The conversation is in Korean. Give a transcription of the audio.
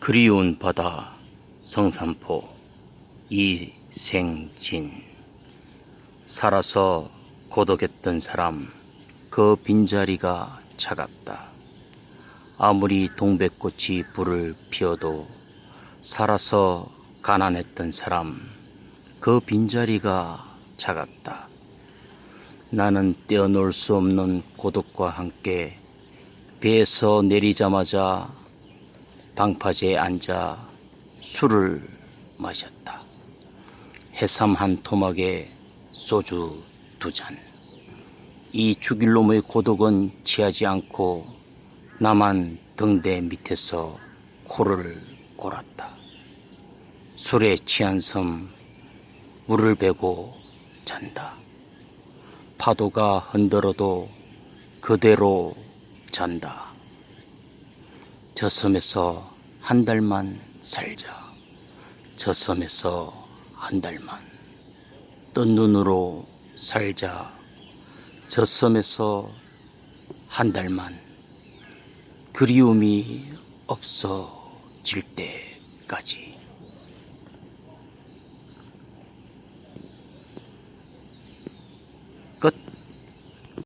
그리운 바다 성산포 이생진 살아서 고독했던 사람 그 빈자리가 차갑다. 아무리 동백꽃이 불을 피워도 살아서 가난했던 사람 그 빈자리가 차갑다. 나는 떼어놓을 수 없는 고독과 함께 배에서 내리자마자 방파제에 앉아 술을 마셨다. 해삼 한 토막에 소주 두 잔. 이 죽일 놈의 고독은 취하지 않고 나만 등대 밑에서 코를 골았다. 술에 취한 섬 물을 베고 잔다. 파도가 흔들어도 그대로 잔다. 저 섬에서 한 달만 살자. 저 섬에서 한 달만 뜬 눈으로 살자. 저 섬에서 한 달만 그리움이 없어질 때까지. 끝.